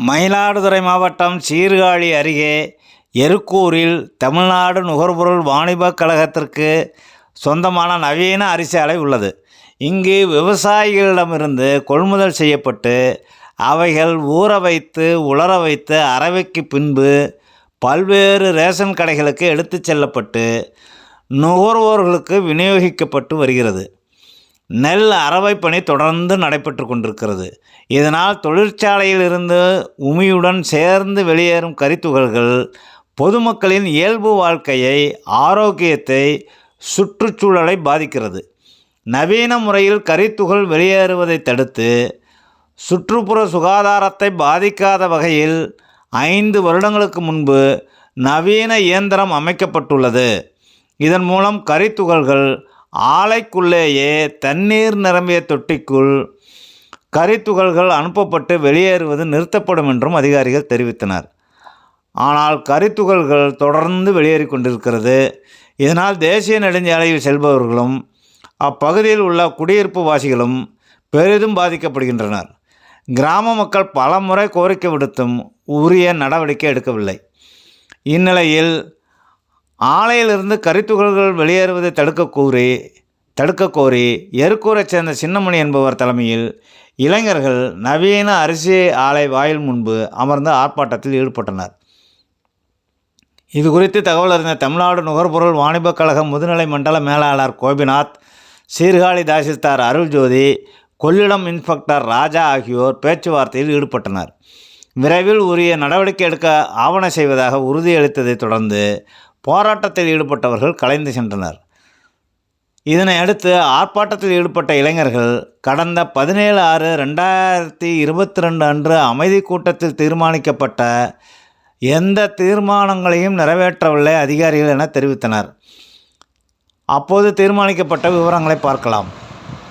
மயிலாடுதுறை மாவட்டம் சீர்காழி அருகே எருக்கூரில் தமிழ்நாடு நுகர்பொருள் வாணிபக் கழகத்திற்கு சொந்தமான நவீன அரிசி ஆலை உள்ளது. இங்கு விவசாயிகளிடமிருந்து கொள்முதல் செய்யப்பட்டு அவைகள் ஊற வைத்து உலர வைத்து அறவைக்கு பின்பு பல்வேறு ரேஷன் கடைகளுக்கு எடுத்துச் செல்லப்பட்டு நுகர்வோர்களுக்கு விநியோகிக்கப்பட்டு வருகிறது. நெல் அறவை பணி தொடர்ந்து நடைபெற்று கொண்டிருக்கிறது. இதனால் தொழிற்சாலையில் இருந்து உமியுடன் சேர்ந்து வெளியேறும் கரித்துகள்கள் பொதுமக்களின் இயல்பு வாழ்க்கையை ஆரோக்கியத்தை சுற்றுச்சூழலை பாதிக்கிறது. நவீன முறையில் கரித்துகள் வெளியேறுவதை தடுத்து சுற்றுப்புற சுகாதாரத்தை பாதிக்காத வகையில் ஐந்து வருடங்களுக்கு முன்பு நவீன இயந்திரம் அமைக்கப்பட்டுள்ளது. இதன் மூலம் கரித்துகள்கள் ஆலைக்குள்ளேயே தண்ணீர் நிரம்பிய தொட்டிக்குள் கரித்துகள்கள் அனுப்பப்பட்டு வெளியேறுவது நிறுத்தப்படும் என்றும் அதிகாரிகள் தெரிவித்தனர். ஆனால் கரித்துகள்கள் தொடர்ந்து வெளியேறி கொண்டிருக்கிறது. இதனால் தேசிய நெடுஞ்சாலையில் செல்பவர்களும் அப்பகுதியில் உள்ள குடியிருப்பு வாசிகளும் பெரிதும் பாதிக்கப்படுகின்றனர். கிராம மக்கள் பல முறை கோரிக்கை விடுத்தும் உரிய நடவடிக்கை எடுக்கவில்லை. இந்நிலையில் ஆலையிலிருந்து கரித்துகள்கள் வெளியேறுவதை தடுக்க கூறி தடுக்க கோரி எருக்கூரைச் சேர்ந்த சின்னமணி என்பவர் தலைமையில் இளைஞர்கள் நவீன அரிசி ஆலை வாயில் முன்பு அமர்ந்து ஆர்ப்பாட்டத்தில் ஈடுபட்டனர். இது குறித்து தகவல் அறிந்த தமிழ்நாடு நுகர்பொருள் வாணிபக் கழக முதுநிலை மண்டல மேலாளர் கோபிநாத் சீர்காழி தாசில்தார் அருள்ஜோதி கொள்ளிடம் இன்ஸ்பெக்டர் ராஜா ஆகியோர் பேச்சுவார்த்தையில் ஈடுபட்டனர். விரைவில் உரிய நடவடிக்கை எடுக்க ஆவண செய்வதாக உறுதியளித்ததைத் தொடர்ந்து போராட்டத்தில் ஈடுபட்டவர்கள் கலைந்து சென்றனர். இதனை அடுத்து ஆர்ப்பாட்டத்தில் ஈடுபட்ட இளைஞர்கள் கடந்த பதினேழு ஆறு ரெண்டாயிரத்தி இருபத்தி ரெண்டு அன்று அமைதி கூட்டத்தில் தீர்மானிக்கப்பட்ட எந்த தீர்மானங்களையும் நிறைவேற்றவில்லை அதிகாரிகள் என தெரிவித்தனர். அப்போது தீர்மானிக்கப்பட்ட விவரங்களை பார்க்கலாம்.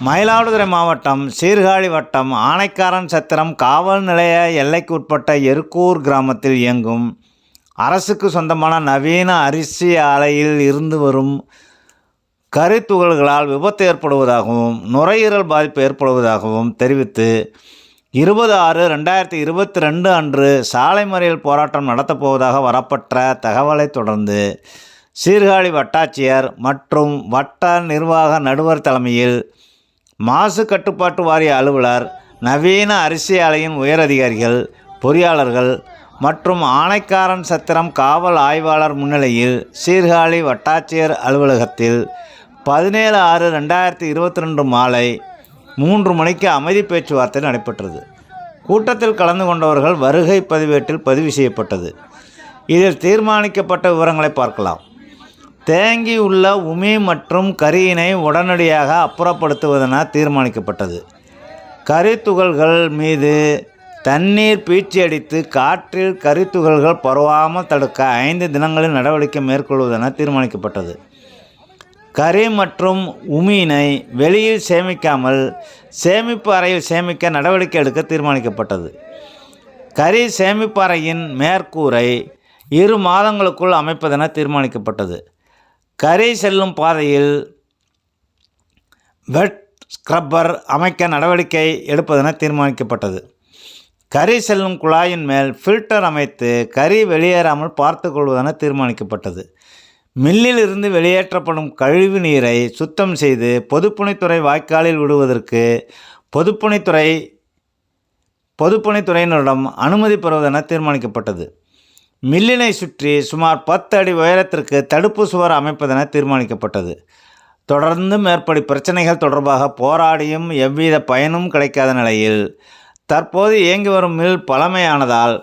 மயிலாடுதுறை மாவட்டம் சீர்காழி வட்டம் ஆனைக்காரன் சத்திரம் காவல் நிலைய எல்லைக்கு உட்பட்ட எருக்கூர் கிராமத்தில் இயங்கும் அரசுக்கு சொந்தமான நவீன அரிசி ஆலையில் இருந்து வரும் கரித்துகள்களால் விபத்து ஏற்படுவதாகவும் நுரையீரல் பாதிப்பு ஏற்படுவதாகவும் தெரிவித்து இருபது ஆறு ரெண்டாயிரத்தி இருபத்தி ரெண்டு அன்று சாலை மறியல் போராட்டம் நடத்தப்போவதாக வரப்பட்ட தகவலை தொடர்ந்து சீர்காழி வட்டாட்சியர் மற்றும் வட்ட நிர்வாக நடுவர் தலைமையில் மாசு கட்டுப்பாட்டு வாரிய அலுவலர் நவீன அரிசி ஆலையின் உயரதிகாரிகள் பொறியாளர்கள் மற்றும் ஆணைக்காரன் சத்திரம் காவல் ஆய்வாளர் முன்னிலையில் சீர்காழி வட்டாட்சியர் அலுவலகத்தில் பதினேழு ஆறு ரெண்டாயிரத்தி இருபத்தி ரெண்டு மாலை மூன்று மணிக்கு அமைதி பேச்சுவார்த்தை நடைபெற்றது. கூட்டத்தில் கலந்து கொண்டவர்கள் வருகை பதிவேட்டில் பதிவு செய்யப்பட்டது. இதில் தீர்மானிக்கப்பட்ட விவரங்களை பார்க்கலாம். தேங்கியுள்ள உமி மற்றும் கரியினை உடனடியாக அப்புறப்படுத்துவதென தீர்மானிக்கப்பட்டது. கரித்துகள்கள் மீது தண்ணீர் பீச்சி அடித்து காற்றில் கரித்துகள்கள் பரவாமல் தடுக்க ஐந்து தினங்களில் நடவடிக்கை மேற்கொள்வதென தீர்மானிக்கப்பட்டது. கரி மற்றும் உமீனை வெளியில் சேமிக்காமல் சேமிப்பு அறையில் சேமிக்க நடவடிக்கை எடுக்க தீர்மானிக்கப்பட்டது. கரி சேமிப்பு அறையின் மேற்கூரை இரு மாதங்களுக்குள் அமைப்பதென தீர்மானிக்கப்பட்டது. கரி செல்லும் பாதையில் வெட் ஸ்க்ரப்பர் அமைக்க நடவடிக்கை எடுப்பதென தீர்மானிக்கப்பட்டது. கரி செல்லும் குழாயின் மேல் ஃபில்டர் அமைத்து கரி வெளியேறாமல் பார்த்து கொள்வதென தீர்மானிக்கப்பட்டது. மில்லில் இருந்து வெளியேற்றப்படும் கழிவு நீரை சுத்தம் செய்து பொதுப்பணித்துறை வாய்க்காலில் விடுவதற்கு பொதுப்பணித்துறை பொதுப்பணித்துறையினரிடம் அனுமதி பெறுவதென தீர்மானிக்கப்பட்டது. மில்லினை சுற்றி சுமார் பத்து அடி உயரத்திற்கு தடுப்பு சுவர் அமைப்பதென தீர்மானிக்கப்பட்டது. தொடர்ந்து மேற்படி பிரச்சனைகள் தொடர்பாக போராடியும் எவ்வித பயனும் கிடைக்காத நிலையில் தற்போது இயங்கி வரும் மில் பழமையானதால்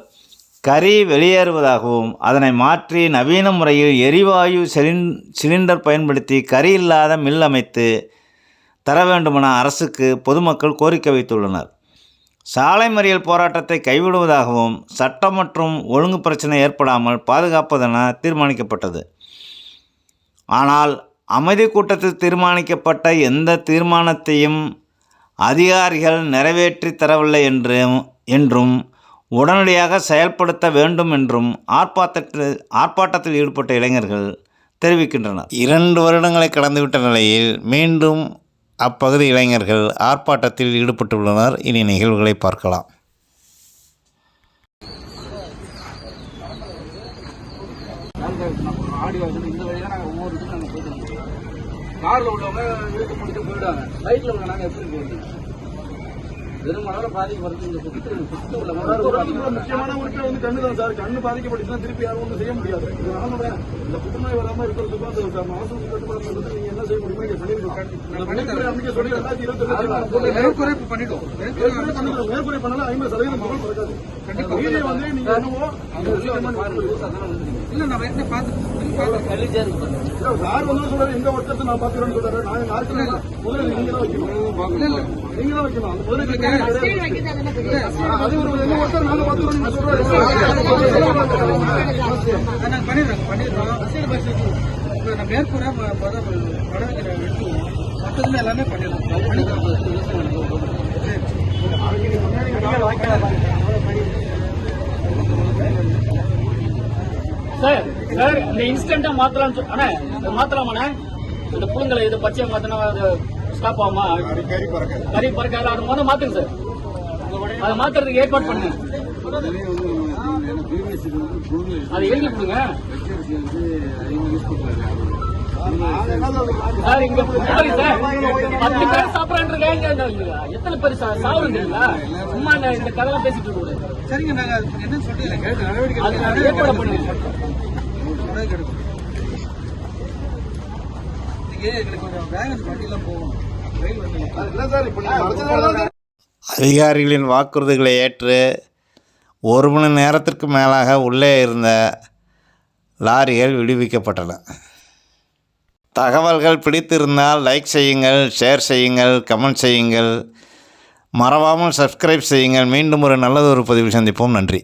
கரி வெளியேறுவதாகவும் அதனை மாற்றி நவீன முறையில் எரிவாயு சிலின் சிலிண்டர் பயன்படுத்தி கரி இல்லாத மில் அமைத்து தர வேண்டுமென அரசுக்கு பொதுமக்கள் கோரிக்கை வைத்துள்ளனர். சாலை மறியல் போராட்டத்தை கைவிடுவதாகவும் சட்டம் மற்றும் ஒழுங்கு பிரச்சனை ஏற்படாமல் பாதுகாப்பதென தீர்மானிக்கப்பட்டது. ஆனால் அமைதி கூட்டத்தில் தீர்மானிக்கப்பட்ட எந்த தீர்மானத்தையும் அதிகாரிகள் நிறைவேற்றி தரவில்லை என்றும் என்றும் உடனடியாக செயல்படுத்த வேண்டும் என்றும் ஆர்ப்பாட்டத்தில் ஆர்ப்பாட்டத்தில் ஈடுபட்ட இளைஞர்கள் தெரிவிக்கின்றனர். இரண்டு வருடங்களை கடந்துவிட்ட நிலையில் மீண்டும் அப்பகுதி இளைஞர்கள் ஆர்ப்பாட்டத்தில் ஈடுபட்டுள்ளனர். இனி நிகழ்வுகளை பார்க்கலாம். இந்த வழியாக நாங்கள் ஒவ்வொரு இதுக்கும் நாங்கள் போயிட்டு வந்துருக்கோம் காரில் உள்ளவங்க இழுத்து முடிச்சு போயிடுவாங்க. பைக்கில் உள்ள நாங்கள் எப்படி போயிடுவோம் இந்த சுற்று சுற்று உள்ள மக்கள் முக்கியமான உறுப்பினர் வந்து கண்ணு தான் சார். கண்ணு பாதிக்கப்பட்டுச்சுன்னா திருப்பி யாரும் ஒன்றும் செய்ய முடியாது. இந்த புற்றுநோய் வராம இருக்கிறதுக்கும் அந்த மாசம் கட்டுப்பாடு வந்து நீங்க என்ன செய்ய முடியுமோ இங்க பண்ணிருக்கோம் அன்னைக்கு சொல்லி ரெண்டாயிரத்தி இருபத்தி மேற்குறைப்பு பண்ணிட்டோம் மேற்கொலை பண்ணாலும் ஐம்பது சதவீதம் பவர் பிறக்காது வந்து நீங்க என்னவோ இல்லை நம்ம என்ன பார்த்து யார் வந்து சொல்றாரு எங்க ஒருத்தர் நான் பாத்துக்கிறேன்னு சொல்றாரு. நான் யாருக்கு முதல்ல நீங்க தான் வைக்கணும். நீங்க தான் வைக்கணும். அந்த முதல்ல அது ஒரு பண்ணிடுறோம் பண்ணிடுறோம் இப்போ நான் ப- படம் எடுத்துவோம் எல்லாமே பண்ணிடுறோம் சார் சார் இந்த இன்ஸ்டன்டா மாத்தலாம் அண்ணா மாத்தலாமாண்ணே? இந்த புழுங்கலை இது பச்சையை மாத்தினா அது ஸ்டாப் ஆகுமா? கறி பறக்காது. அது முதல்ல மாத்துங்க சார். அதை மாத்துறதுக்கு ஏற்பாடு பண்ணுங்க. அதை எழுதி கொடுங்க. சார் இங்க சார் பத்து பேர் சாப்பிடறாங்க. எத்தனை பேர் சா- சாப்பிடுறீங்க தெரியுங்களா? சும்மா இந்த- கதைலாம் பேசிட்டு இருக்க சரிங்க நாங்கள் என்னன்னு சொல்லிடுறேன் கேட்டு நடவடிக்கை ஏற்பாடு பண்ணுங்க. எங்களுக்கு கொஞ்சம் போகும் ரயில் அதிகாரிகளின் வாக்குறுதிகளை ஏற்று ஒரு மணி நேரத்திற்கு மேலாக உள்ளே இருந்த லாரிகள் விடுவிக்கப்பட்டன. தகவல்கள் பிடித்திருந்தால் லைக் செய்யுங்கள் ஷேர் செய்யுங்கள் கமெண்ட் செய்யுங்கள். மறவாமல் சப்ஸ்கிரைப் செய்யுங்கள். மீண்டும் ஒரு நல்லதொரு பதிவில் சந்திப்போம். நன்றி.